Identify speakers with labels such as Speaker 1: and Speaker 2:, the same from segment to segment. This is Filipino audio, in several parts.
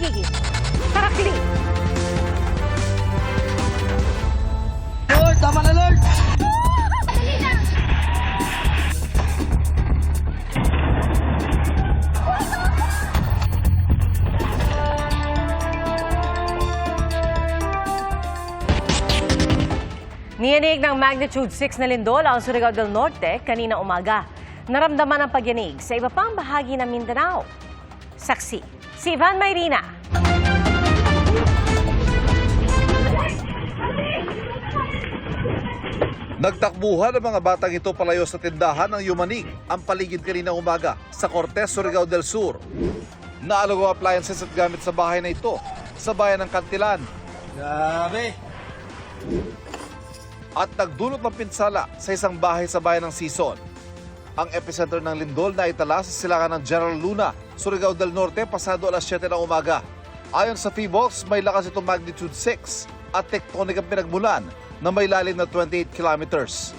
Speaker 1: pagiging tarakli.
Speaker 2: Alert! Tama na alert!
Speaker 1: Niyanig ng magnitude 6 na lindol ang Surigao del Norte kanina umaga. Naramdaman ang pagyanig sa iba pang bahagi ng Mindanao. Saksi, si Ivan Mayrina.
Speaker 3: Nagtakbuhan ang mga batang ito palayo sa tindahan ng Yumanig, ang paligid kanina umaga sa Cortes, Surigao del Sur. Naalog ang appliances at gamit sa bahay na ito sa bayan ng Kantilan
Speaker 2: Grabe!
Speaker 3: at nagdulot ng pinsala sa isang bahay sa bayan ng Sison. Ang epicenter ng lindol na itala sa silangan ng General Luna, Surigao del Norte, pasado alas 7 ng umaga. Ayon sa PBOX, may lakas itong magnitude 6 at tectonic ang pinagmulan na may lalim na 28 kilometers.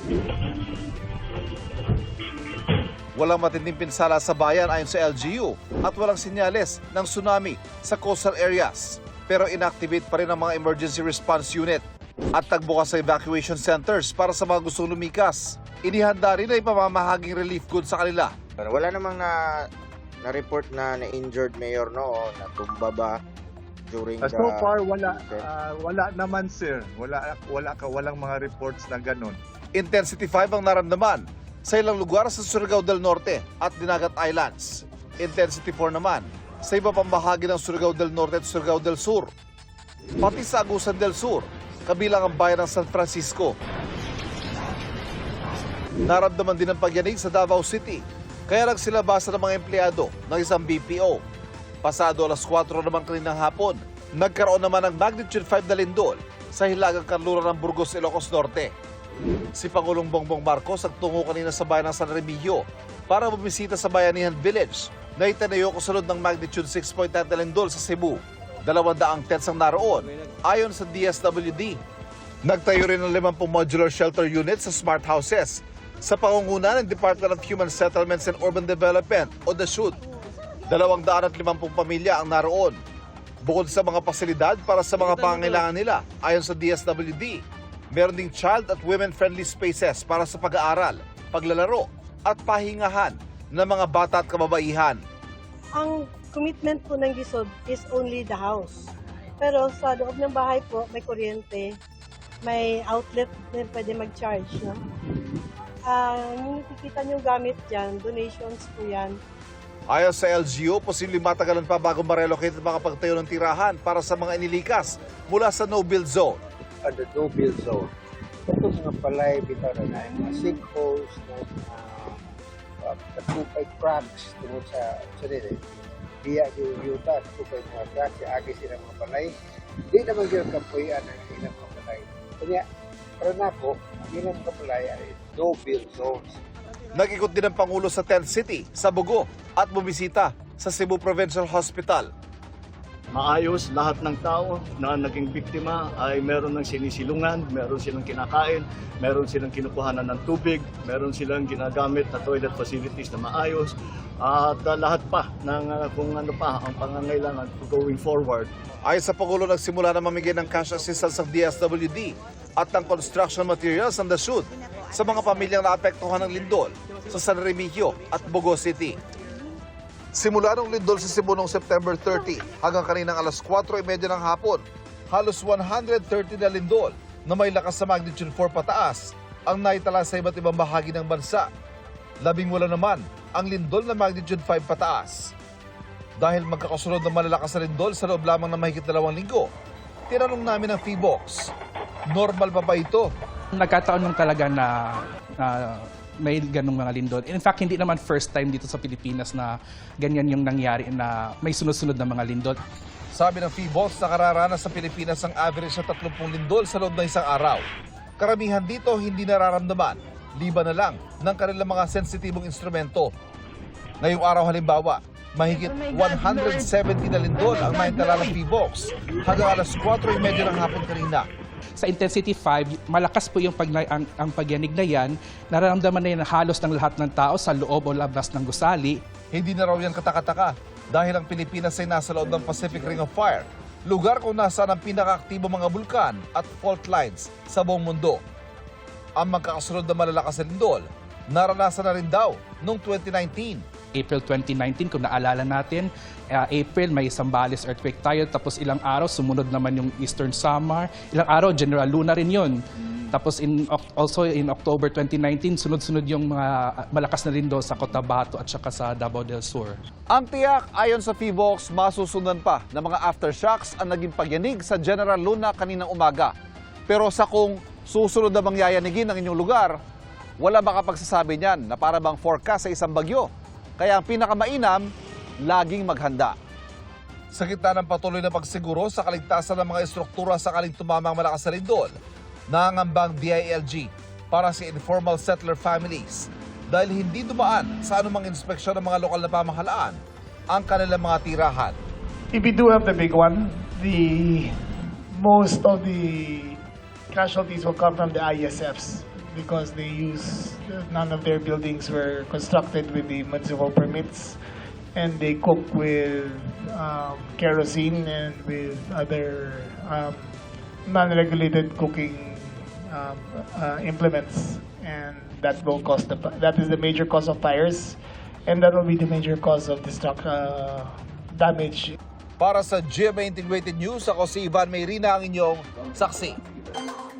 Speaker 3: Walang matinding pinsala sa bayan ayon sa LGU at walang sinyales ng tsunami sa coastal areas. Pero inactivate pa rin ang mga emergency response unit at tagbukas sa evacuation centers para sa mga gustong lumikas. Inihanda rin na ipamamahaging relief goods sa kanila.
Speaker 4: Wala namang na na-report na na-injured mayor no o natumba ba during
Speaker 5: Uh,
Speaker 4: the
Speaker 5: so far wala ah, wala naman sir. Wala wala ka walang mga reports na ganun.
Speaker 3: Intensity 5 ang naramdaman sa ilang lugar sa Surigao del Norte at Dinagat Islands. Intensity 4 naman sa iba pang bahagi ng Surigao del Norte at Surigao del Sur. Pati sa Agusan del Sur, kabilang ang bayan ng San Francisco. Naramdaman din ang pagyanig sa Davao City, kaya nagsilabasa ng mga empleyado ng isang BPO. Pasado alas 4 naman kaninang hapon, nagkaroon naman ng magnitude 5 na lindol sa hilagang kanluran ng Burgos, Ilocos Norte. Si Pangulong Bongbong Marcos nagtungo kanina sa bayan ng San Remigio para bumisita sa Bayanihan Village na itinayo kasunod ng magnitude 6.9 na lindol sa Cebu. Dalawandaang tents ang naroon ayon sa DSWD. Nagtayo rin ng 50 modular shelter units sa smart houses sa pangunguna ng Department of Human Settlements and Urban Development o DSUD. Dalawang daan at limampung pamilya ang naroon. Bukod sa mga pasilidad para sa mga pangangailangan nila, ayon sa DSWD, meron ding child at women-friendly spaces para sa pag-aaral, paglalaro at pahingahan ng mga bata at kababaihan.
Speaker 6: ang commitment po ng GISOD is only the house. Pero sa loob ng bahay po, may kuryente, may outlet na pwede mag-charge. No? Ah, yung nakikita niyong gamit dyan, donations po yan.
Speaker 3: Ayon sa LGU, posibleng matagalan pa bago ma-relocate at makapagtayo ng tirahan para sa mga inilikas mula sa no-build zone.
Speaker 7: under no build zone. Ito mga palay bitaw na mga sinkholes na uh, katupay cracks tungkol sa sa nila. Diya yung yuta, katupay mga cracks, agi sila mga palay. Di naman yung kapuyan ang ilang mga palay. Kanya, para na ako, ang ilang mga palay ay no build zones.
Speaker 3: Nag-ikot din ang Pangulo sa Tent City, sa Bugo at bumisita sa Cebu Provincial Hospital.
Speaker 8: maayos lahat ng tao na naging biktima ay meron ng sinisilungan, meron silang kinakain, meron silang kinukuhanan ng tubig, meron silang ginagamit na toilet facilities na maayos at uh, lahat pa ng uh, kung ano pa ang pangangailangan going forward.
Speaker 3: Ayon sa Pangulo, nagsimula na mamigay ng cash assistance ng DSWD at ng construction materials ng DASUD sa mga pamilyang naapektuhan ng lindol sa San Remigio at Bogo City. Simula nung lindol sa Cebu noong September 30 hanggang kaninang alas 4.30 ng hapon, halos 130 na lindol na may lakas sa magnitude 4 pataas ang naitala sa iba't ibang bahagi ng bansa. Labing wala naman ang lindol na magnitude 5 pataas. Dahil magkakasunod na malalakas na lindol sa loob lamang ng mahigit dalawang linggo, tinanong namin ang Feebox, normal pa ba ito?
Speaker 9: Nagkataon lang talaga na, na may ganong mga lindol. In fact, hindi naman first time dito sa Pilipinas na ganyan yung nangyari na may sunod-sunod na mga lindol.
Speaker 3: Sabi ng Feebox, nakararanas sa Pilipinas ang average na 30 lindol sa loob ng isang araw. Karamihan dito hindi nararamdaman, liba na lang ng kanilang mga sensitibong instrumento. Ngayong araw halimbawa, mahigit 170 na lindol ang naitala ng Feebox hanggang alas 4.30 ng hapon kanina.
Speaker 9: Sa intensity 5, malakas po yung pag, ang, ang pagyanig na yan. Nararamdaman na yan halos ng lahat ng tao sa loob o labas ng gusali.
Speaker 3: Hindi na raw yan katakataka Dahil ang Pilipinas ay nasa loob ng Pacific Ring of Fire, lugar kung nasaan ang pinakaaktibo mga bulkan at fault lines sa buong mundo. Ang magkakasunod na malalakas na lindol, naranasan na rin daw noong 2019.
Speaker 9: April 2019, kung naalala natin, uh, April may Zambales earthquake tayo, tapos ilang araw sumunod naman yung Eastern Samar. Ilang araw, General Luna rin yun. Tapos in, also in October 2019, sunod-sunod yung mga malakas na lindol sa Cotabato at saka sa Davao del Sur.
Speaker 3: Ang tiyak, ayon sa PVOX, masusundan pa ng mga aftershocks ang naging pagyanig sa General Luna kaninang umaga. Pero sa kung susunod na bang yayanigin ang inyong lugar, wala makapagsasabi niyan na para bang forecast sa isang bagyo. Kaya ang pinakamainam, laging maghanda. Sa gitna ng patuloy na pagsiguro sa kaligtasan ng mga estruktura sa kaling tumamang malakas na lindol, nangangambang DILG para sa informal settler families dahil hindi dumaan sa anumang inspeksyon ng mga lokal na pamahalaan ang kanilang mga tirahan.
Speaker 10: if we do have the big one, the most of the casualties will come from the ISFs because they use none of their buildings were constructed with the municipal permits. And they cook with um, kerosene and with other um, non-regulated cooking um, uh, implements. And that will cause the that is the major cause of fires. And that will be the major cause of destruct uh, damage.
Speaker 3: Para sa GMA Integrated News, ako si Ivan Mayrina ang inyong saksi.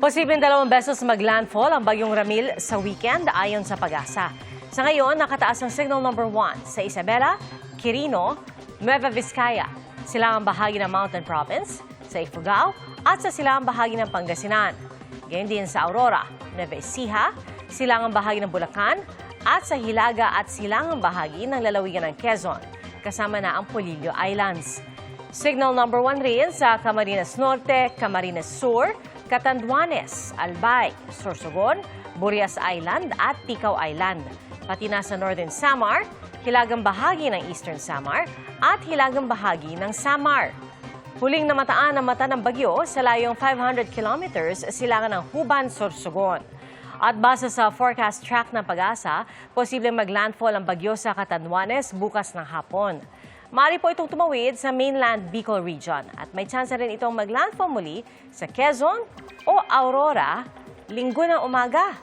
Speaker 1: Posibleng dalawang beses maglandfall ang bagyong Ramil sa weekend ayon sa pag-asa. Sa ngayon, nakataas ang signal number 1 sa Isabela, Quirino, Nueva Vizcaya, silangang bahagi ng Mountain Province, sa Ifugao, at sa silangang bahagi ng Pangasinan. Gayon din sa Aurora, Nueva Ecija, silangang bahagi ng Bulacan, at sa Hilaga at silangang bahagi ng lalawigan ng Quezon, kasama na ang Polillo Islands. Signal number 1 rin sa Camarines Norte, Camarines Sur, Catanduanes, Albay, Sorsogon, Burias Island at Ticao Island. Pati na sa Northern Samar, hilagang bahagi ng Eastern Samar at hilagang bahagi ng Samar. Huling namataan ang mata ng bagyo sa layong 500 kilometers silangan ng Huban, Sorsogon. At base sa forecast track ng pag-asa, posibleng maglandfall ang bagyo sa Catanduanes bukas ng hapon. Mari po itong tumawid sa mainland Bicol region at may chance rin itong maglandfall muli sa Quezon o Aurora linggo ng umaga.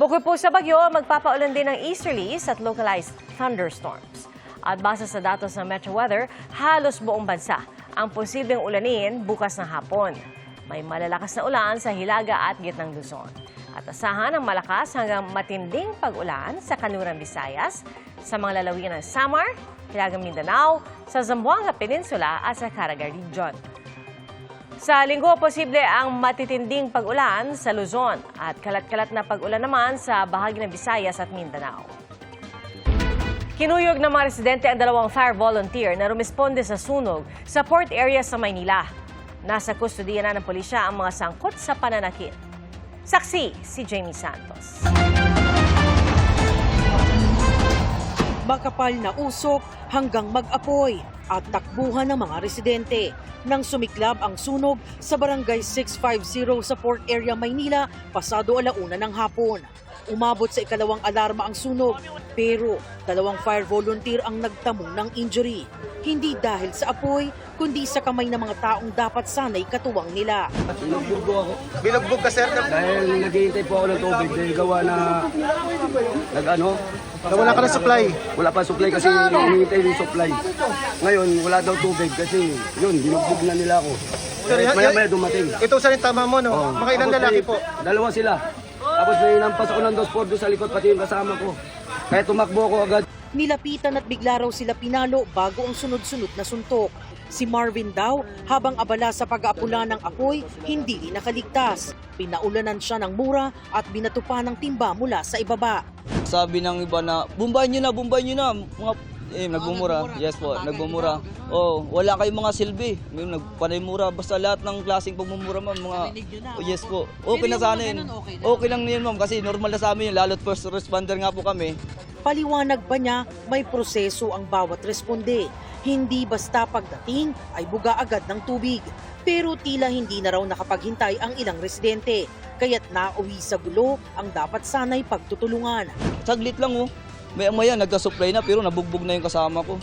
Speaker 1: Bukod po sa bagyo, magpapaulan din ng easterlies at localized thunderstorms. At base sa datos ng Metro Weather, halos buong bansa ang posibleng ulanin bukas ng hapon. May malalakas na ulan sa Hilaga at Gitnang Luzon. At asahan ang malakas hanggang matinding pag-ulan sa Kanluran, Visayas, sa mga lalawigan ng Samar, Hilagang Mindanao, sa Zamboanga Peninsula at sa Caraga Region. Sa linggo, posible ang matitinding pag-ulan sa Luzon at kalat-kalat na pag-ulan naman sa bahagi ng Visayas at Mindanao. Kinuyog ng mga residente ang dalawang fire volunteer na rumisponde sa sunog sa port area sa Maynila. Nasa kustodiya na ng pulisya ang mga sangkot sa pananakit. Saksi si Jamie Santos.
Speaker 11: Makapal na usok hanggang mag-apoy at takbuhan ng mga residente. Nang sumiklab ang sunog sa barangay 650 sa Port Area, Maynila, pasado alauna ng hapon. Umabot sa ikalawang alarma ang sunog, pero dalawang fire volunteer ang nagtamo ng injury. Hindi dahil sa apoy, kundi sa kamay ng mga taong dapat sanay katuwang nila.
Speaker 2: Binugbog ako.
Speaker 4: Binugbog ka sir?
Speaker 2: Dahil naghihintay po ako ng tubig dahil gawa na nag ano,
Speaker 4: Wala ka ng supply.
Speaker 2: wala pa supply kasi hinihintay yung supply. Ngayon, wala daw tubig kasi yun, binugbog na nila ako. Maya maya dumating.
Speaker 4: Ito sa rin tama mo, no?
Speaker 2: Oh,
Speaker 4: Mga ilang lalaki po.
Speaker 2: Dalawa sila. Tapos may nampas ako ng dos por sa likod pati yung kasama ko. Kaya tumakbo ako agad.
Speaker 11: Nilapitan at bigla raw sila pinalo bago ang sunod-sunod na suntok. Si Marvin daw, habang abala sa pag-aapula ng apoy, hindi nakaligtas. Pinaulanan siya ng mura at binatupa ng timba mula sa ibaba.
Speaker 12: Sabi ng iba na, bumbayin nyo na, bumbayin nyo na. Mga, eh, nagbumura. Yes po, nagbumura. Oh, wala kayong mga silbi. May nagpanay mura. Basta lahat ng klaseng pagmumura, ma'am. Mga, oh, yes po. Okay na sana yun. Okay lang yun, ma'am. Kasi normal na sa amin yun. Lalo't first responder nga po kami.
Speaker 11: Paliwanag pa niya, may proseso ang bawat responde. Hindi basta pagdating ay buga agad ng tubig. Pero tila hindi na raw nakapaghintay ang ilang residente. Kaya't nauwi sa gulo ang dapat sanay pagtutulungan.
Speaker 12: Saglit lang, oh. Maya maya, nagka-supply na pero nabugbog na yung kasama ko.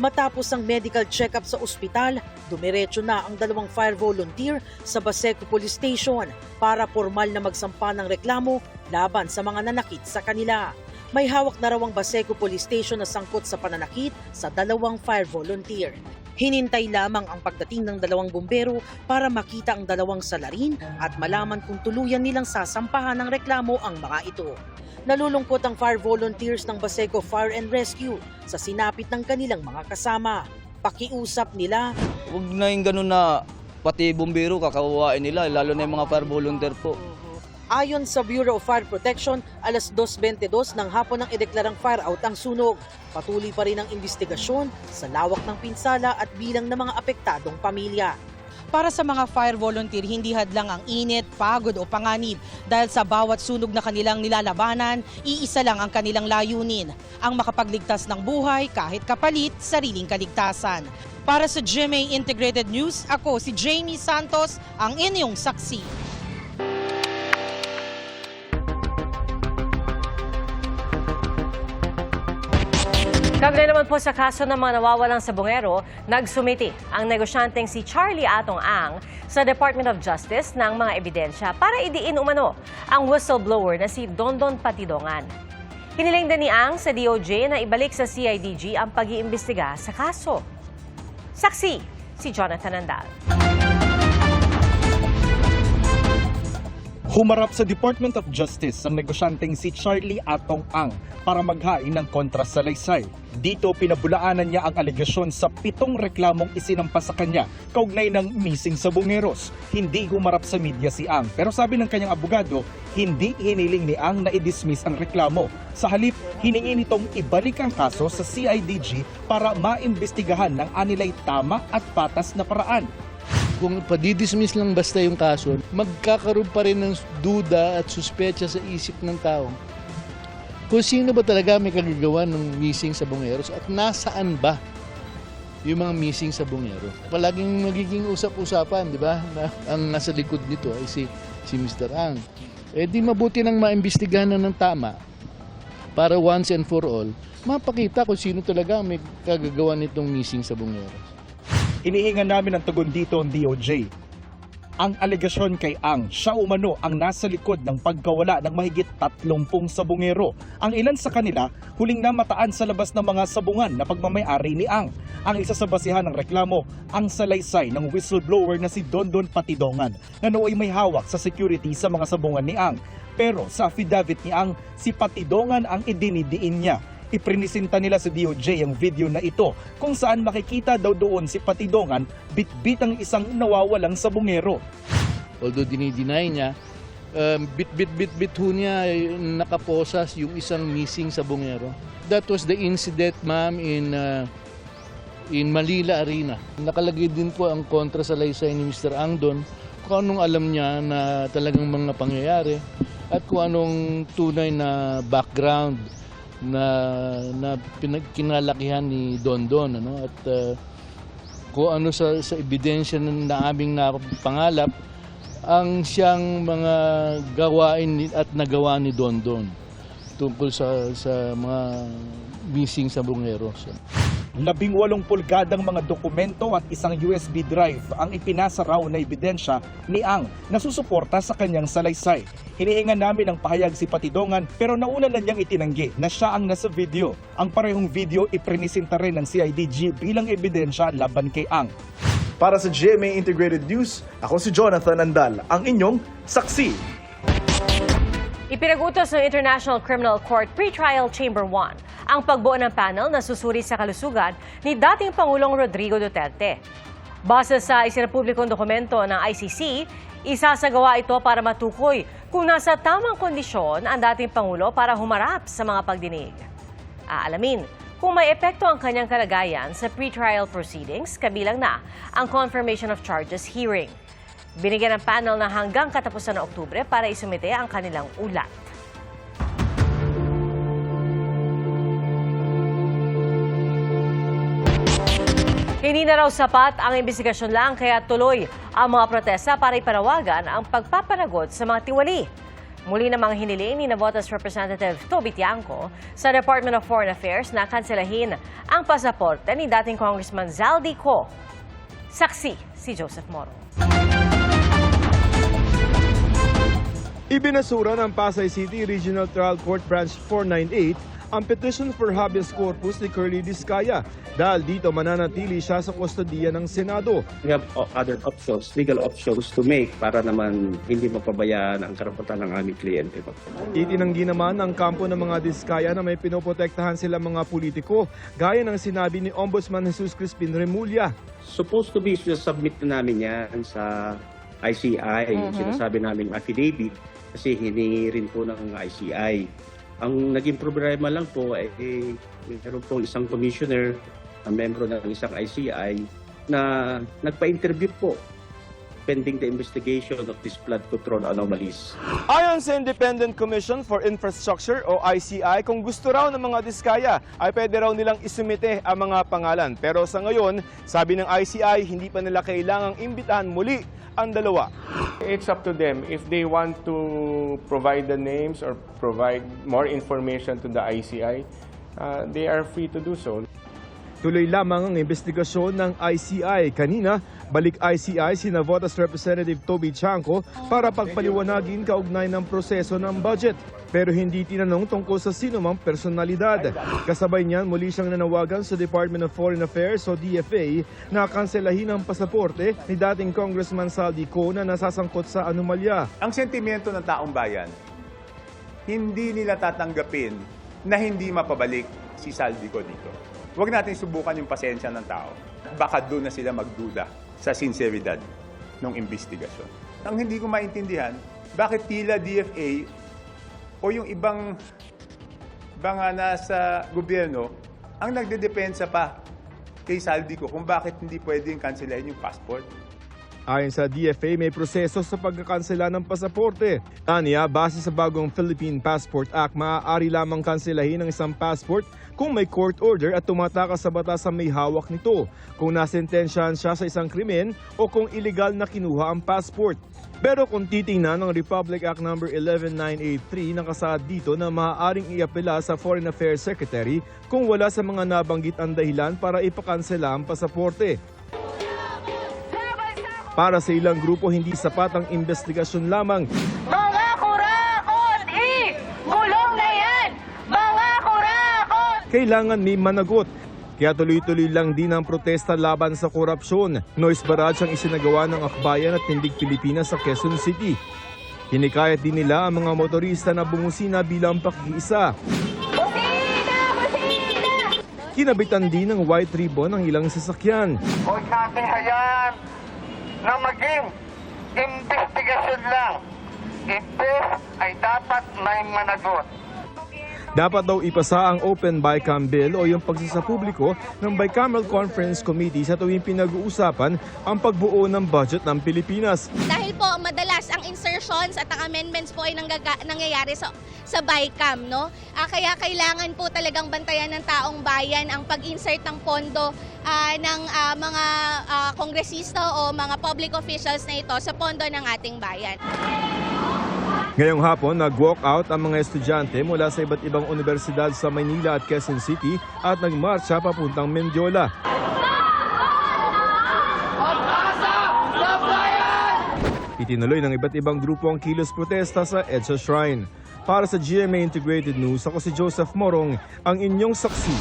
Speaker 11: Matapos ang medical check-up sa ospital, dumiretso na ang dalawang fire volunteer sa Baseco Police Station para formal na magsampa ng reklamo laban sa mga nanakit sa kanila. May hawak na raw ang Baseco Police Station na sangkot sa pananakit sa dalawang fire volunteer. Hinintay lamang ang pagdating ng dalawang bumbero para makita ang dalawang salarin at malaman kung tuluyan nilang sasampahan ng reklamo ang mga ito. Nalulungkot ang fire volunteers ng Baseco Fire and Rescue sa sinapit ng kanilang mga kasama. Pakiusap nila,
Speaker 12: Huwag na yung ganun na pati bumbero kakawawain nila, lalo na yung mga fire volunteer po.
Speaker 11: Ayon sa Bureau of Fire Protection, alas 2.22 ng hapon ang ideklarang fire out ang sunog. Patuloy pa rin ang investigasyon sa lawak ng pinsala at bilang ng mga apektadong pamilya. Para sa mga fire volunteer, hindi hadlang ang init, pagod o panganib dahil sa bawat sunog na kanilang nilalabanan, iisa lang ang kanilang layunin, ang makapagligtas ng buhay kahit kapalit sariling kaligtasan. Para sa GMA Integrated News, ako si Jamie Santos, ang inyong saksi.
Speaker 1: Kaugnay naman po sa kaso ng mga nawawalang sabongero, nagsumiti ang negosyanteng si Charlie Atong Ang sa Department of Justice ng mga ebidensya para idiin umano ang whistleblower na si Dondon Patidongan. Hiniling din ni Ang sa DOJ na ibalik sa CIDG ang pag-iimbestiga sa kaso. Saksi, si Jonathan Andal.
Speaker 13: Humarap sa Department of Justice ang negosyanteng si Charlie Atong Ang para maghain ng kontra sa Laysay. Dito pinabulaanan niya ang alegasyon sa pitong reklamong isinampa sa kanya kaugnay ng missing sa Bungeros. Hindi humarap sa media si Ang pero sabi ng kanyang abogado, hindi hiniling ni Ang na i-dismiss ang reklamo. Sa halip, hiningi nitong ibalik ang kaso sa CIDG para maimbestigahan ng anilay tama at patas na paraan.
Speaker 14: Kung padidismiss lang basta yung kaso, magkakaroon pa rin ng duda at suspecha sa isip ng tao. Kung sino ba talaga may kagagawa ng missing sa Bungeros at nasaan ba yung mga missing sa Bungero. Palaging magiging usap-usapan, di ba? Na ang nasa likod nito ay si, si Mr. Ang. Eh di mabuti nang maimbestigahan na ng tama para once and for all, mapakita kung sino talaga may kagagawa nitong missing sa Bungero.
Speaker 13: Inihingan namin ang tugon dito ang DOJ. Ang alegasyon kay Ang, siya umano ang nasa likod ng pagkawala ng mahigit 30 sabungero. Ang ilan sa kanila, huling namataan sa labas ng mga sabungan na pagmamayari ni Ang. Ang isa sa basihan ng reklamo, ang salaysay ng whistleblower na si Dondon Patidongan na nooy may hawak sa security sa mga sabungan ni Ang. Pero sa affidavit ni Ang, si Patidongan ang idinidiin niya iprinisinta nila sa DOJ ang video na ito kung saan makikita daw doon si Patidongan bitbit ang isang nawawalang sabungero.
Speaker 14: Although dinideny niya, um, bit-bit-bit-bit ho niya eh, nakaposas yung isang missing sa Bungero. That was the incident, ma'am, in uh, in Manila Arena. Nakalagay din po ang kontra sa laysay ni Mr. Angdon kung anong alam niya na talagang mga pangyayari at kung anong tunay na background na na pinag kinalakihan ni Don Don ano at uh, kung ano sa sa ebidensya na, na aming napangalap ang siyang mga gawain at nagawa ni Don Don tungkol sa sa mga missing sa Bungero.
Speaker 13: Labing walong pulgadang mga dokumento at isang USB drive ang ipinasa raw na ebidensya ni Ang na susuporta sa kanyang salaysay. Hinihingan namin ang pahayag si Patidongan pero nauna na niyang itinanggi na siya ang nasa video. Ang parehong video iprinisinta rin ng CIDG bilang ebidensya laban kay Ang.
Speaker 3: Para sa GMA Integrated News, ako si Jonathan Andal, ang inyong saksi.
Speaker 1: Ipinagutos ng International Criminal Court Pretrial Chamber 1 ang pagbuo ng panel na susuri sa kalusugan ni dating Pangulong Rodrigo Duterte. Base sa isinapublikong dokumento ng ICC, isasagawa ito para matukoy kung nasa tamang kondisyon ang dating Pangulo para humarap sa mga pagdinig. Aalamin kung may epekto ang kanyang kalagayan sa pretrial proceedings, kabilang na ang confirmation of charges hearing. Binigyan ng panel na hanggang katapusan ng Oktubre para isumite ang kanilang ulat. Hindi na raw sapat ang investigasyon lang kaya tuloy ang mga protesta para ipanawagan ang pagpapanagot sa mga tiwali. Muli namang hiniling ni Navotas Representative Toby Tiangco sa Department of Foreign Affairs na kanselahin ang pasaporte ni dating Congressman Zaldi Co. Saksi si Joseph Moro.
Speaker 15: Ibinasura ng Pasay City Regional Trial Court Branch 498 ang petition for habeas corpus ni Curly Discaya dahil dito mananatili siya sa kustodiya ng Senado.
Speaker 16: We have other options, legal options to make para naman hindi mapabayaan ang karapatan ng aming kliyente.
Speaker 15: Itinanggi naman ng kampo ng mga Diskaya na may pinoprotektahan sila mga politiko gaya ng sinabi ni Ombudsman Jesus Crispin Remulla.
Speaker 16: Supposed to be submit na namin yan sa ICI, yung
Speaker 15: Mhm.
Speaker 16: sinasabi namin affidavit kasi hiningi rin po ng ICI. Ang naging problema lang po ay eh, meron pong isang commissioner na membro ng isang ICI na nagpa-interview po pending the investigation of these flood control anomalies.
Speaker 15: Ayon sa Independent Commission for Infrastructure o ICI, kung gusto raw ng mga Diskaya ay pwede raw nilang isumite ang mga pangalan. Pero sa ngayon, sabi ng ICI, hindi pa nila kailangang imbitahan muli ang dalawa.
Speaker 17: It's up to them if they want to provide the names or provide more information to the ICI. Uh, they are free to do so.
Speaker 15: Tuloy lamang ang investigasyon ng ICI. Kanina, balik ICI si Navotas Representative Toby Chanco para pagpaliwanagin kaugnay ng proseso ng budget. Pero hindi tinanong tungkol sa sino mang personalidad. Kasabay niyan, muli siyang nanawagan sa Department of Foreign Affairs o DFA na kanselahin ang pasaporte ni dating Congressman Saldi Co na nasasangkot sa anomalya.
Speaker 5: Ang sentimiento ng taong bayan, hindi nila tatanggapin na hindi mapabalik si Saldico dito. Huwag natin subukan yung pasensya ng tao. Baka doon na sila magduda sa sinseridad ng investigasyon. Ang hindi ko maintindihan, bakit tila DFA o yung ibang mga nasa gobyerno ang nagdedepensa pa kay Saldico kung bakit hindi pwedeng kanselahin yung passport.
Speaker 15: Ayon sa DFA, may proseso sa pagkakansela ng pasaporte. Aniya, base sa bagong Philippine Passport Act, maaari lamang kanselahin ang isang passport kung may court order at tumatakas sa batas sa may hawak nito, kung nasentensyahan siya sa isang krimen o kung illegal na kinuha ang passport. Pero kung titingnan ng Republic Act No. 11983, nakasaad dito na maaaring iapela sa Foreign Affairs Secretary kung wala sa mga nabanggit ang dahilan para ipakansela ang pasaporte. Para sa ilang grupo, hindi sapat ang investigasyon lamang.
Speaker 18: Mga kurakot! Eh! Gulong na yan! Mga kurakot!
Speaker 15: Kailangan may managot. Kaya tuloy-tuloy lang din ang protesta laban sa korupsyon. Noise barrage ang isinagawa ng Akbayan at Tindig Pilipinas sa Quezon City. Hinikayat din nila ang mga motorista na bumusina bilang pakikiisa. Kinabitan din ng white ribbon ang ilang sasakyan.
Speaker 18: Huwag natin hayaan na maging investigasyon lang. Ito ay dapat may managot.
Speaker 15: Dapat daw ipasa ang Open Bicam Bill o yung pagsasapubliko ng Bicameral Conference Committee sa tuwing pinag-uusapan ang pagbuo ng budget ng Pilipinas.
Speaker 19: Dahil po madalas ang insertions at ang amendments po ay nangyayari sa sa BICAM, no? Ah, kaya kailangan po talagang bantayan ng taong bayan ang pag-insert ng pondo ah, ng ah, mga ah, kongresista o mga public officials na ito sa pondo ng ating bayan.
Speaker 15: Ngayong hapon, nag-walk out ang mga estudyante mula sa iba't ibang universidad sa Maynila at Quezon City at nagmarcha papuntang Mendiola. Itinuloy ng iba't ibang grupo ang kilos protesta sa EDSA Shrine. Para sa GMA Integrated News, ako si Joseph Morong, ang inyong saksi.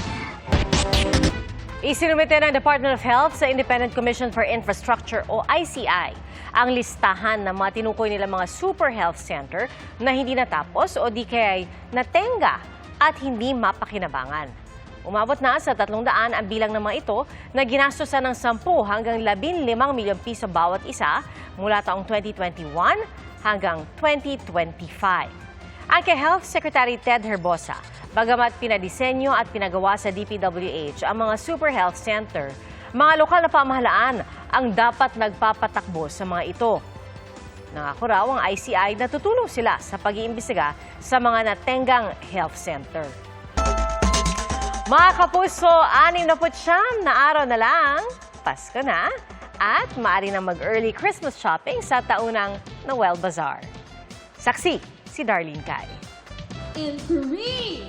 Speaker 1: Isinumite ng Department of Health sa Independent Commission for Infrastructure o ICI ang listahan ng mga tinukoy nilang mga super health center na hindi natapos o di kaya natenga at hindi mapakinabangan. Umabot na sa 300 ang bilang ng mga ito na ginastosan ng 10 hanggang 15 milyong piso bawat isa mula taong 2021 hanggang 2025. Ang Health Secretary Ted Herbosa, bagamat pinadisenyo at pinagawa sa DPWH ang mga super health center, mga lokal na pamahalaan ang dapat nagpapatakbo sa mga ito. Nangako raw ang ICI na tutulong sila sa pag-iimbestiga sa mga natenggang health center. Mga kapuso, 69 na araw na lang, Pasko na, at maaari na mag-early Christmas shopping sa taunang Noel Bazaar. Saksi si Darlene Kai.
Speaker 20: In 3,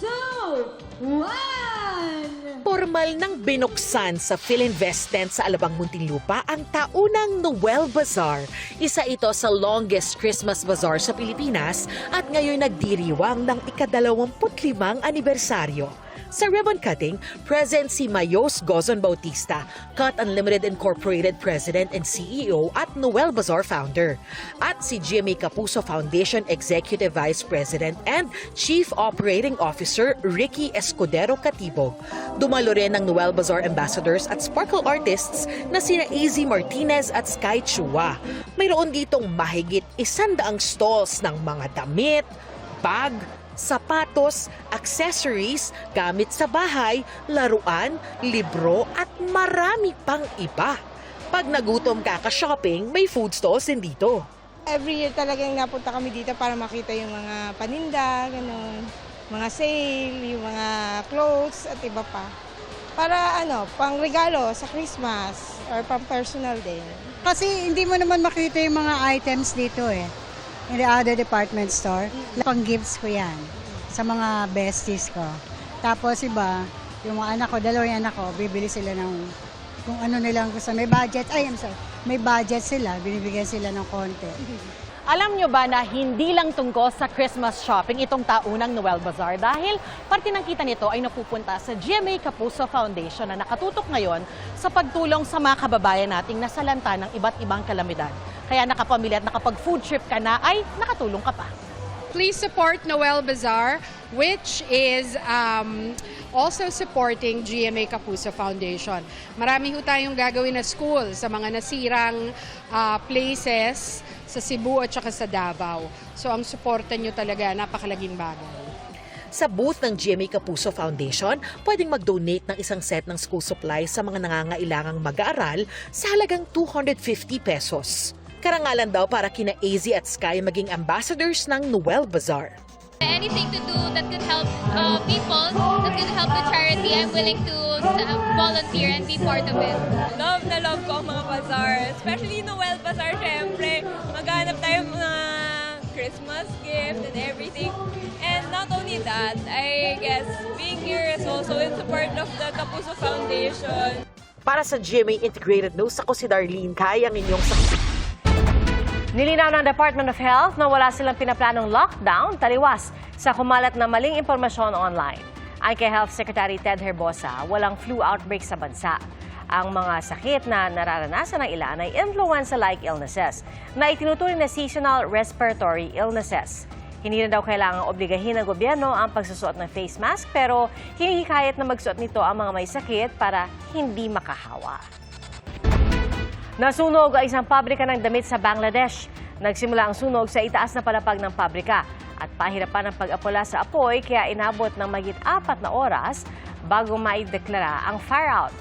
Speaker 20: 2, 1!
Speaker 21: Formal nang binuksan sa Philinvestent sa Alabang Muntinlupa ang taunang Noel Bazaar. Isa ito sa longest Christmas bazaar sa Pilipinas at ngayon nagdiriwang ng ikadalawamputlimang anibersaryo. Sa ribbon cutting, present si Mayos Gozon Bautista, Cut Unlimited Incorporated President and CEO at Noel Bazaar founder. At si Jimmy Capuso Foundation Executive Vice President and Chief Operating Officer Ricky Escudero Catibo. Dumalo rin ng Noel Bazaar Ambassadors at Sparkle Artists na sina AZ Martinez at Sky Chua. Mayroon ditong mahigit isandaang stalls ng mga damit, bag, sapatos, accessories, gamit sa bahay, laruan, libro at marami pang iba. Pag nagutom ka ka-shopping, may food stalls din dito.
Speaker 22: Every year talagang napunta kami dito para makita yung mga paninda, ganun, mga sale, yung mga clothes at iba pa. Para ano, pang regalo sa Christmas or pang personal din.
Speaker 23: Kasi hindi mo naman makita yung mga items dito eh. In the other department store. Pang gifts ko yan sa mga besties ko. Tapos iba, yung mga anak ko, dalawa anak ko, bibili sila ng kung ano nilang gusto. May budget, ay I'm sorry, may budget sila, binibigyan sila ng konti.
Speaker 24: Alam nyo ba na hindi lang tungkol sa Christmas shopping itong taunang Noel Bazaar dahil parte ng kita nito ay napupunta sa GMA Kapuso Foundation na nakatutok ngayon sa pagtulong sa mga kababayan nating nasalanta ng iba't ibang kalamidad. Kaya nakapamili at nakapag-food trip ka na ay nakatulong ka pa.
Speaker 25: please support Noel Bazaar, which is um, also supporting GMA Kapuso Foundation. Marami ho tayong gagawin na school sa mga nasirang ah, places sa Cebu at saka sa Davao. So ang suporta nyo talaga, napakalaging bagay.
Speaker 21: Sa booth ng GMA Kapuso Foundation, pwedeng mag-donate ng isang set ng school supplies sa mga nangangailangang mag-aaral sa halagang 250 pesos. Karangalan daw para kina AZ at Sky maging ambassadors ng Noel Bazaar.
Speaker 19: Anything to do that could help uh, people, that could help the charity, I'm willing to uh, volunteer and be part of it.
Speaker 26: Love na love ko ang mga bazaar. Especially Noel Bazaar, syempre. Maghanap tayo ng mga Christmas gift and everything. And not only that, I guess being here is also in support of the Kapuso Foundation.
Speaker 21: Para sa GMA Integrated News, ako si Darlene Kai, ang inyong saksi.
Speaker 1: Nilinaw ng Department of Health na wala silang pinaplanong lockdown taliwas sa kumalat na maling impormasyon online. Ayon kay Health Secretary Ted Herbosa, walang flu outbreak sa bansa. Ang mga sakit na nararanasan ng ilan ay influenza-like illnesses na itinuturing na seasonal respiratory illnesses. Hindi na daw kailangang obligahin ng gobyerno ang pagsusuot ng face mask pero hinihikayat na magsuot nito ang mga may sakit para hindi makahawa. Nasunog ang isang pabrika ng damit sa Bangladesh. Nagsimula ang sunog sa itaas na palapag ng pabrika at pahirapan ang pag-apula sa apoy kaya inabot ng magit apat na oras bago maideklara ang fire out.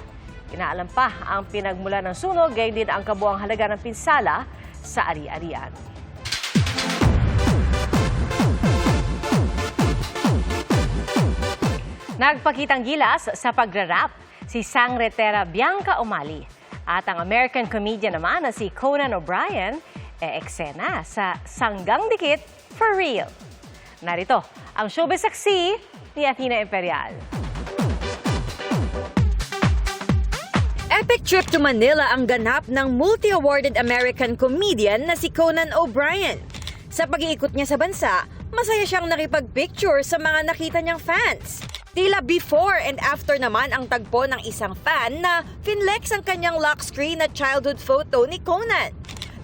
Speaker 1: Inaalam pa ang pinagmula ng sunog, gayon din ang kabuang halaga ng pinsala sa ari-arian. Nagpakitang gilas sa pagrarap si sangretera Bianca Umali at ang American comedian naman na si Conan O'Brien e eksena sa Sanggang Dikit for Real. Narito ang showbiz saksi ni Athena Imperial.
Speaker 27: Epic trip to Manila ang ganap ng multi-awarded American comedian na si Conan O'Brien. Sa pag-iikot niya sa bansa, masaya siyang nakipag-picture sa mga nakita niyang fans. Tila before and after naman ang tagpo ng isang fan na finlex ang kanyang lock screen at childhood photo ni Conan.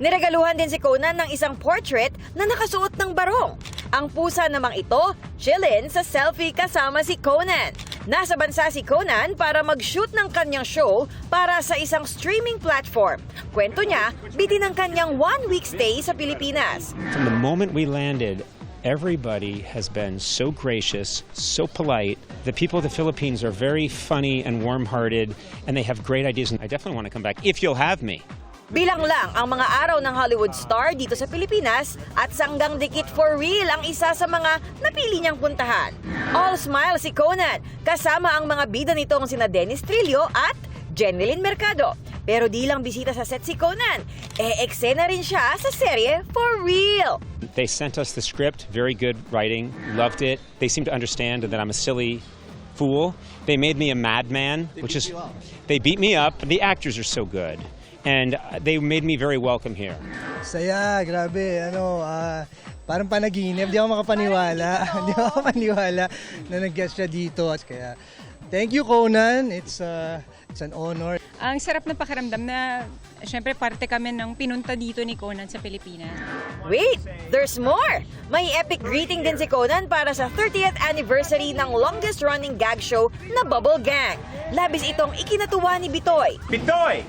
Speaker 27: Niregaluhan din si Conan ng isang portrait na nakasuot ng barong. Ang pusa namang ito, chillin sa selfie kasama si Conan. Nasa bansa si Conan para mag-shoot ng kanyang show para sa isang streaming platform. Kwento niya, bitin ang kanyang one-week stay sa Pilipinas.
Speaker 28: From the moment we landed, everybody has been so gracious, so polite. The people of the Philippines are very funny and warm-hearted, and they have great ideas. And I definitely want to come back if you'll have me.
Speaker 27: Bilang lang ang mga araw ng Hollywood star dito sa Pilipinas at sanggang dikit for real ang isa sa mga napili niyang puntahan. All smile si Conan, kasama ang mga bida nitong sina Dennis Trillo at Jenilyn Mercado. Pero di lang bisita sa set si Conan, eh eksena rin siya sa serye for real.
Speaker 28: They sent us the script, very good writing, loved it. They seem to understand that I'm a silly fool. They made me a madman, which is they beat me up. The actors are so good. And uh, they made me very welcome here.
Speaker 29: Saya, grabe. Ano, ah, parang panaginip. Di ako makapaniwala. Di ako makapaniwala na nag-guest siya dito. Kaya, thank you, Conan. It's, uh, it's an honor.
Speaker 30: Ang sarap ng pakiramdam na syempre parte kami ng pinunta dito ni Conan sa Pilipinas.
Speaker 27: Wait, there's more! May epic greeting din si Conan para sa 30th anniversary ng longest running gag show na Bubble Gang. Labis itong ikinatuwa ni Bitoy.
Speaker 31: Bitoy!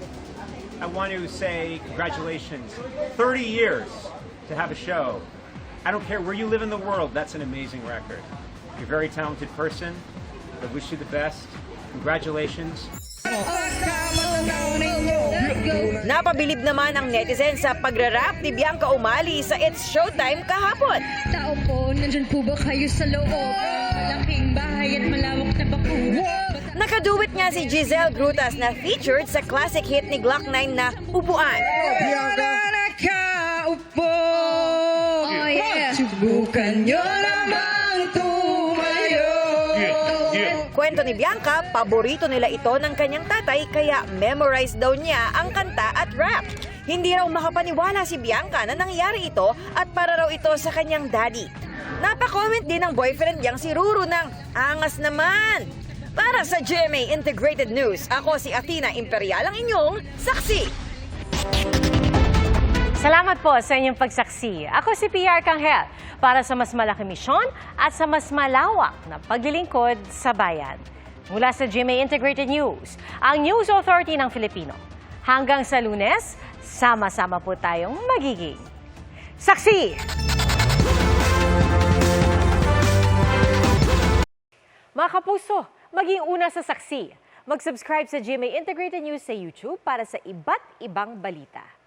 Speaker 31: I want to say congratulations. 30 years to have a show. I don't care where you live in the world, that's an amazing record. You're a very talented person. I wish you the best. Congratulations.
Speaker 27: Napabilib naman ang netizen sa pagrarap ni Bianca Umali sa It's Showtime kahapon.
Speaker 22: Tao po, nandyan po ba kayo sa loob? Malaking bahay at malawak na bakura.
Speaker 27: Nakaduwit nga si Giselle Grutas na featured sa classic hit ni Glock 9 na Upuan.
Speaker 22: Nakaupo. Oh, yeah. Subukan nyo namang
Speaker 27: Kwento ni Bianca, paborito nila ito ng kanyang tatay kaya memorize daw niya ang kanta at rap. Hindi raw makapaniwala si Bianca na nangyari ito at para raw ito sa kanyang daddy. Napa-comment din ng boyfriend niyang si Ruru ng angas naman. Para sa GMA Integrated News, ako si Athena Imperial ang inyong saksi.
Speaker 1: Salamat po sa inyong pagsaksi. Ako si PR Kanghel para sa mas malaki misyon at sa mas malawak na paglilingkod sa bayan. Mula sa GMA Integrated News, ang News Authority ng Filipino. Hanggang sa lunes, sama-sama po tayong magiging saksi! Mga kapuso, maging una sa saksi. Mag-subscribe sa GMA Integrated News sa YouTube para sa iba't ibang balita.